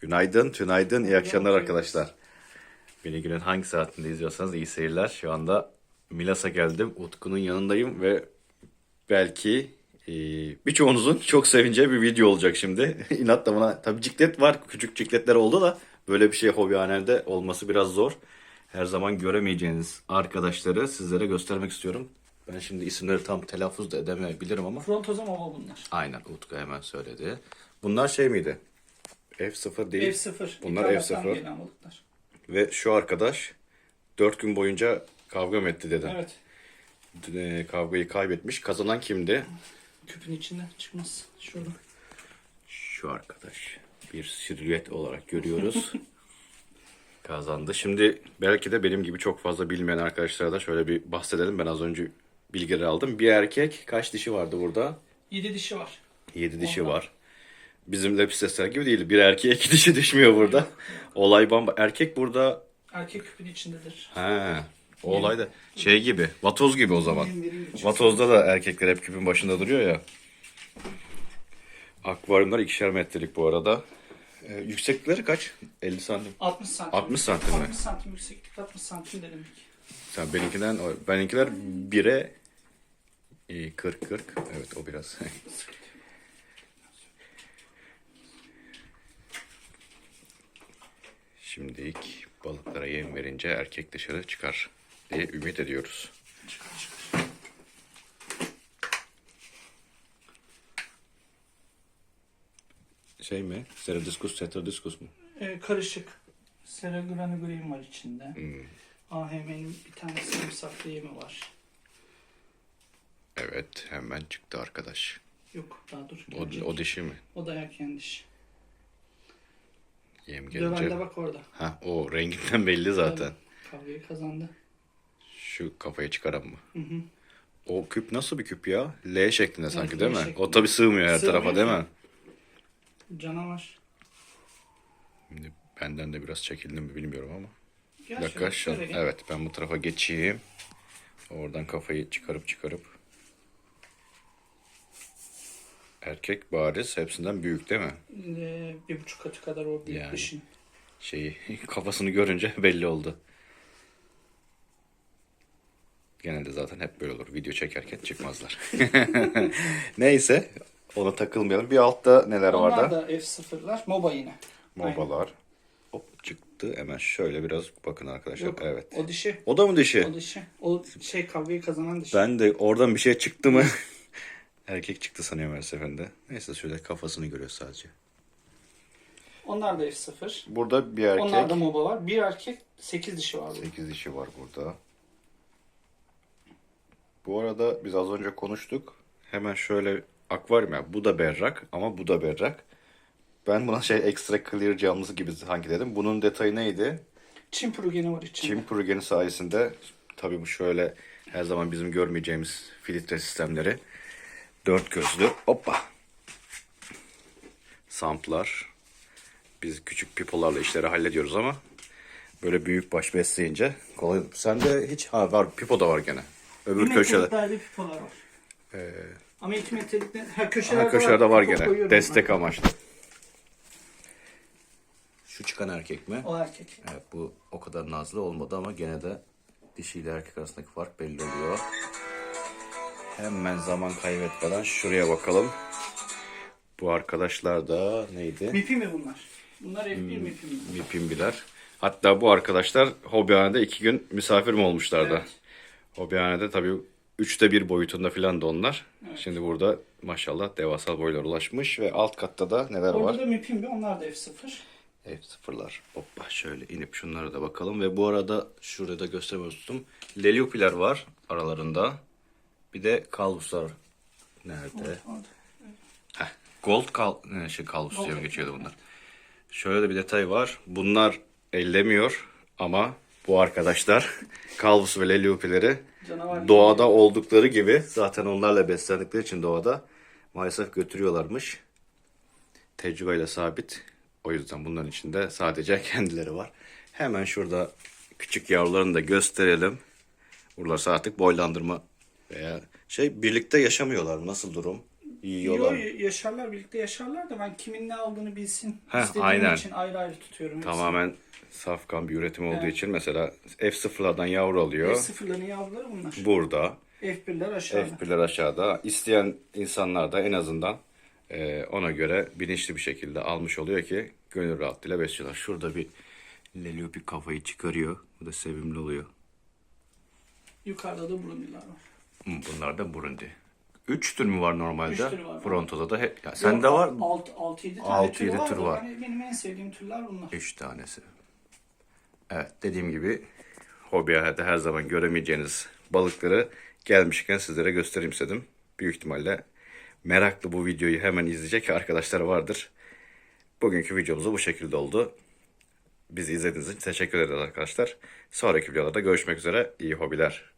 Günaydın, tünaydın, iyi akşamlar arkadaşlar. Beni günün hangi saatinde izliyorsanız iyi seyirler. Şu anda Milas'a geldim. Utku'nun yanındayım ve belki e, birçoğunuzun çok sevineceği bir video olacak şimdi. İnatla buna, tabii ciklet var, küçük cikletler oldu da böyle bir şey hobihanede olması biraz zor. Her zaman göremeyeceğiniz arkadaşları sizlere göstermek istiyorum. Ben şimdi isimleri tam telaffuz da edemeyebilirim ama Frontoza mova bunlar. aynen Utku hemen söyledi. Bunlar şey miydi? F0 değil. F0. Bunlar İthalattan F0. gelen balıklar. Ve şu arkadaş 4 gün boyunca kavga mı etti dedi. Evet. Ee, Kavgayı kaybetmiş. Kazanan kimdi? Küpün içinden çıkmaz. Şurada. Şu arkadaş. Bir silüet olarak görüyoruz. Kazandı. Şimdi belki de benim gibi çok fazla bilmeyen arkadaşlara da şöyle bir bahsedelim. Ben az önce bilgileri aldım. Bir erkek kaç dişi vardı burada? 7 dişi var. 7 dişi Ondan. var. Bizim lepisesler gibi değil. Bir erkeğe iki dişi düşmüyor burada. Olay bamba. Erkek burada Erkek küpün içindedir. He. O olay da şey gibi. Vatoz gibi o zaman. Vatoz'da da erkekler hep küpün başında duruyor ya. Akvaryumlar ikişer metrelik bu arada. Ee, yükseklikleri kaç? 50 santim. 60 santim. 60 santim mi? 60 santim yükseklik 60 santim de demek. Sen benimkinden, benimkiler 1'e 40 40. Evet o biraz. Şimdilik balıklara yem verince erkek dışarı çıkar diye ümit ediyoruz. Çıkar çıkar. Şey mi? Ceradiscus, Tetradiscus mu? Ee, karışık. Sera granugrein var içinde. Hmm. AHM'nin bir tane sarımsaklı yemi var. Evet hemen çıktı arkadaş. Yok daha dur. O, gelecek. o dişi mi? O da erken diş. Yem Dövende gelince. bak orada. Ha o renginden belli zaten. Kavgayı kazandı. Şu kafayı çıkaran mı? Hı hı. O küp nasıl bir küp ya? L şeklinde sanki L değil mi? şeklinde. O tabi sığmıyor her Sığmıyor tarafa değil mi? Canavar. Şimdi benden de biraz çekildim mi bilmiyorum ama. Bir dakika şu. Evet ben bu tarafa geçeyim. Oradan kafayı çıkarıp çıkarıp. Erkek bariz hepsinden büyük değil mi? Ee, bir buçuk katı kadar o büyük Yani. dişin. şeyi kafasını görünce belli oldu. Genelde zaten hep böyle olur. Video çekerken çıkmazlar. Neyse ona takılmayalım. Bir altta neler var Onlar da? da F0'lar. MOBA yine. Mobalar. Hop çıktı. Hemen şöyle biraz bakın arkadaşlar. Yok, Evet. O dişi. O da mı dişi? O dişi. O şey kavgayı kazanan dişi. Ben de oradan bir şey çıktı mı? Erkek çıktı sanıyorum her seferinde. Neyse şöyle kafasını görüyor sadece. Onlar da F0. Burada bir erkek. Onlar da MOBA var. Bir erkek 8 dişi var. burada. 8 dişi var burada. Bu arada biz az önce konuştuk. Hemen şöyle akvaryum ya bu da berrak ama bu da berrak. Ben buna şey extra clear camlısı gibi sanki dedim. Bunun detayı neydi? Çin prugeni var içinde. Çim pürgeni sayesinde tabii bu şöyle her zaman bizim görmeyeceğimiz filtre sistemleri. Dört gözlü. Hoppa. Samplar. Biz küçük pipolarla işleri hallediyoruz ama böyle büyük baş besleyince kolay. Sende hiç ha var pipo da var gene. Öbür köşede. pipolar var. Ama iki metrelikte ha köşelerde, Ha, köşelerde var Pipo gene. koyuyorum Destek ben. amaçlı. Şu çıkan erkek mi? O erkek. Evet bu o kadar nazlı olmadı ama gene de dişiyle erkek arasındaki fark belli oluyor. Hemen zaman kaybetmeden şuraya bakalım. Bu arkadaşlar da neydi? Mipi mi bunlar? Bunlar F1 Hmm. mipi mi? Mipimbiler. Hatta bu arkadaşlar hobihanede iki gün misafir mi olmuşlardı? Evet. Hobihanede tabii üçte bir boyutunda falan da onlar. Şimdi burada maşallah devasa boylar ulaşmış ve alt katta da neler var? Orada da mipi mi? Onlar da F0. F sıfırlar. Hoppa şöyle inip şunlara da bakalım. Ve bu arada şurada da göstermeyi unuttum. Leliopiler var aralarında. Bir de kalbuslar. Nerede? Orada. Heh, gold kal şey, kalbus diye geçiyordu bunlar. Şöyle de bir detay var. Bunlar ellemiyor ama bu arkadaşlar kalbus ve leliopileri doğada oldukları gibi zaten onlarla beslendikleri için doğada maalesef götürüyorlarmış. Tecrübeyle sabit. O yüzden bunların içinde sadece kendileri var. Hemen şurada küçük yavrularını da gösterelim. Buralar artık boylandırma veya şey birlikte yaşamıyorlar. Nasıl durum? yiyorlar. Yo, yaşarlar birlikte yaşarlar da ben kimin ne aldığını bilsin Heh, istediğim aynen. için ayrı ayrı tutuyorum. hepsini. Tamamen safkan bir üretim olduğu Evet. için mesela F0'lardan yavru alıyor. F0'ların yavruları bunlar. Burada. F1'ler aşağıda. F1'ler aşağıda. İsteyen insanlar da en azından e, ona göre bilinçli bir şekilde almış oluyor ki gönül rahatlığıyla besliyorlar. Şurada bir Lelio bir kafayı çıkarıyor. Bu da sevimli oluyor. Yukarıda da Brundiler var. Bunlar da Burundi. Üç tür mü var normalde? Üç tür var. Fronto'da da hep. Ya sende var mı? 6-7 tane Altı, tür yedi var. tür da var. hani benim en sevdiğim türler bunlar. Üç tanesi. Evet dediğim gibi hobi hayatı her zaman göremeyeceğiniz balıkları gelmişken sizlere göstereyim istedim. Büyük ihtimalle meraklı bu videoyu hemen izleyecek arkadaşlar vardır. Bugünkü videomuz da bu şekilde oldu. Bizi izlediğiniz için teşekkür ederiz arkadaşlar. Sonraki videolarda görüşmek üzere. İyi hobiler.